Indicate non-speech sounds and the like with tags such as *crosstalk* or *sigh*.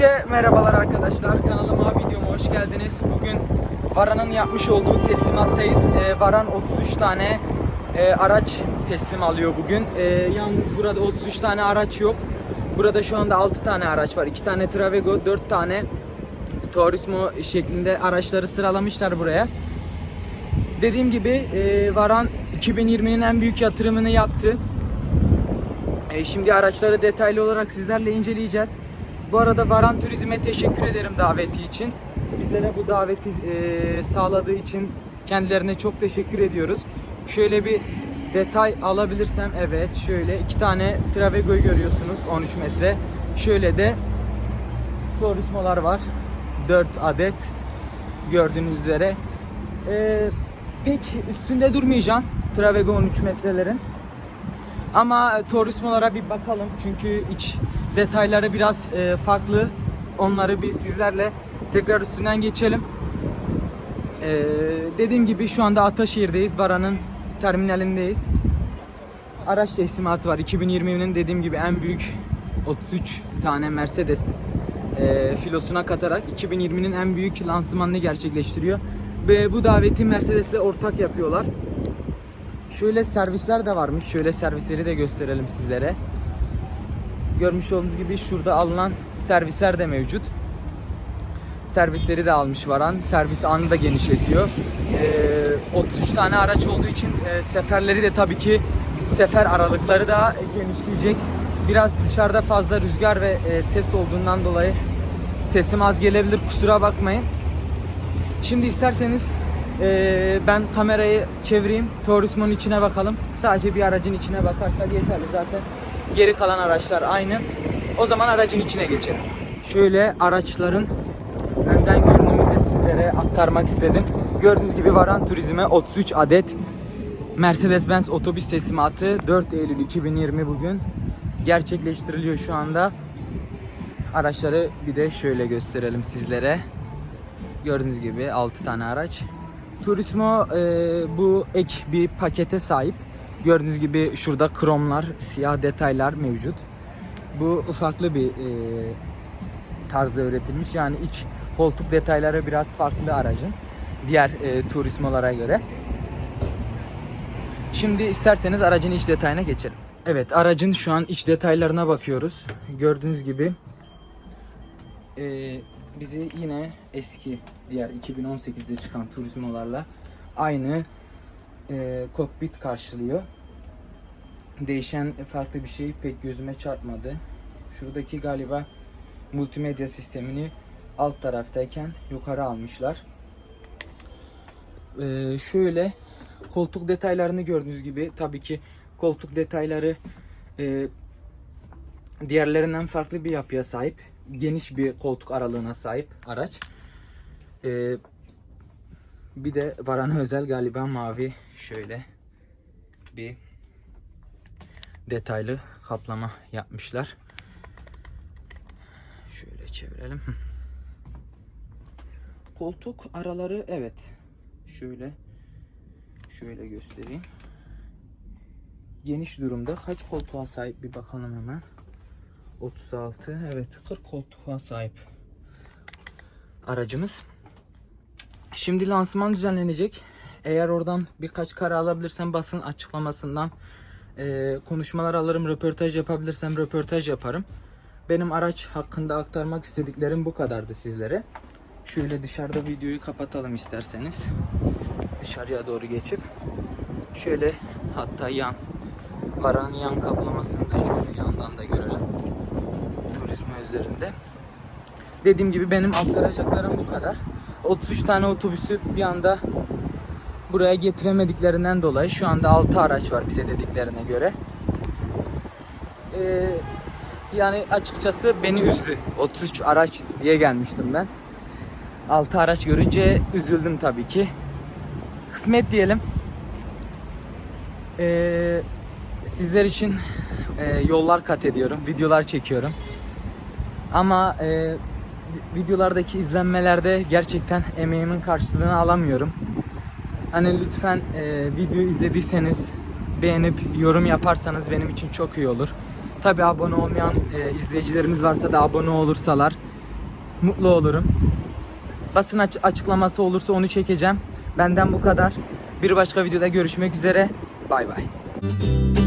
Herkese merhabalar arkadaşlar. Kanalıma, videoma hoş geldiniz. Bugün Varan'ın yapmış olduğu teslimattayız. Ee, Varan 33 tane e, araç teslim alıyor bugün. Ee, yalnız burada 33 tane araç yok. Burada şu anda 6 tane araç var. 2 tane Travego, 4 tane Turismo şeklinde araçları sıralamışlar buraya. Dediğim gibi e, Varan 2020'nin en büyük yatırımını yaptı. E, şimdi araçları detaylı olarak sizlerle inceleyeceğiz. Bu arada Varan Turizm'e teşekkür ederim daveti için. Bizlere bu daveti e, sağladığı için kendilerine çok teşekkür ediyoruz. Şöyle bir detay alabilirsem evet şöyle iki tane Travego'yu görüyorsunuz 13 metre. Şöyle de Turismolar var. 4 adet gördüğünüz üzere. E, pek üstünde durmayacağım Travego 13 metrelerin. Ama e, turizmolara bir bakalım çünkü iç detayları biraz e, farklı. Onları bir sizlerle tekrar üstünden geçelim. E, dediğim gibi şu anda Ataşehir'deyiz. Vara'nın terminalindeyiz. Araç teslimatı var. 2020'nin dediğim gibi en büyük 33 tane Mercedes e, filosuna katarak 2020'nin en büyük lansmanını gerçekleştiriyor. Ve bu daveti Mercedes'le ortak yapıyorlar. Şöyle servisler de varmış. Şöyle servisleri de gösterelim sizlere. Görmüş olduğunuz gibi şurada alınan servisler de mevcut. Servisleri de almış varan. Servis anı da genişletiyor. Ee, 33 tane araç olduğu için e, seferleri de tabii ki sefer aralıkları da genişleyecek. Biraz dışarıda fazla rüzgar ve e, ses olduğundan dolayı sesim az gelebilir. Kusura bakmayın. Şimdi isterseniz eee, ben kamerayı çevireyim. Turismo'nun içine bakalım. Sadece bir aracın içine bakarsak yeterli zaten. Geri kalan araçlar aynı. O zaman aracın içine geçelim. Şöyle araçların önden görünümünü sizlere aktarmak istedim. Gördüğünüz gibi Varan Turizm'e 33 adet Mercedes-Benz otobüs teslimatı 4 Eylül 2020 bugün gerçekleştiriliyor şu anda. Araçları bir de şöyle gösterelim sizlere. Gördüğünüz gibi 6 tane araç. Turismo e, bu ek bir pakete sahip. Gördüğünüz gibi şurada kromlar, siyah detaylar mevcut. Bu farklı bir e, tarzda üretilmiş. Yani iç koltuk detayları biraz farklı aracın. Diğer e, turismolara göre. Şimdi isterseniz aracın iç detayına geçelim. Evet aracın şu an iç detaylarına bakıyoruz. Gördüğünüz gibi ee, bizi yine eski diğer 2018'de çıkan turizmolarla aynı e, kokpit karşılıyor. Değişen farklı bir şey pek gözüme çarpmadı. Şuradaki galiba multimedya sistemini alt taraftayken yukarı almışlar. Ee, şöyle koltuk detaylarını gördüğünüz gibi tabii ki koltuk detayları e, diğerlerinden farklı bir yapıya sahip. Geniş bir koltuk aralığına sahip araç. Ee, bir de Varan'a özel galiba mavi şöyle bir detaylı kaplama yapmışlar. Şöyle çevirelim. *laughs* Koltuk araları evet şöyle şöyle göstereyim. Geniş durumda. Kaç koltuğa sahip bir bakalım hemen. 36 evet 40 koltuğa sahip aracımız. Şimdi lansman düzenlenecek. Eğer oradan birkaç kare alabilirsem basın açıklamasından e, konuşmalar alırım, röportaj yapabilirsem röportaj yaparım. Benim araç hakkında aktarmak istediklerim bu kadardı sizlere. Şöyle dışarıda videoyu kapatalım isterseniz. Dışarıya doğru geçip şöyle hatta yan paranın yan kaplamasını da şöyle yandan da görelim. Turizme üzerinde. Dediğim gibi benim aktaracaklarım bu kadar. 33 tane otobüsü bir anda buraya getiremediklerinden dolayı şu anda 6 araç var bize dediklerine göre. Ee, yani açıkçası beni üzdü. 33 araç diye gelmiştim ben. 6 araç görünce üzüldüm tabii ki. Kısmet diyelim. Ee, sizler için e, yollar kat ediyorum, videolar çekiyorum. Ama e, videolardaki izlenmelerde gerçekten emeğimin karşılığını alamıyorum. Hani lütfen e, video izlediyseniz beğenip yorum yaparsanız benim için çok iyi olur. Tabi abone olmayan e, izleyicilerimiz varsa da abone olursalar mutlu olurum. Basın aç- açıklaması olursa onu çekeceğim. Benden bu kadar. Bir başka videoda görüşmek üzere. Bay bay.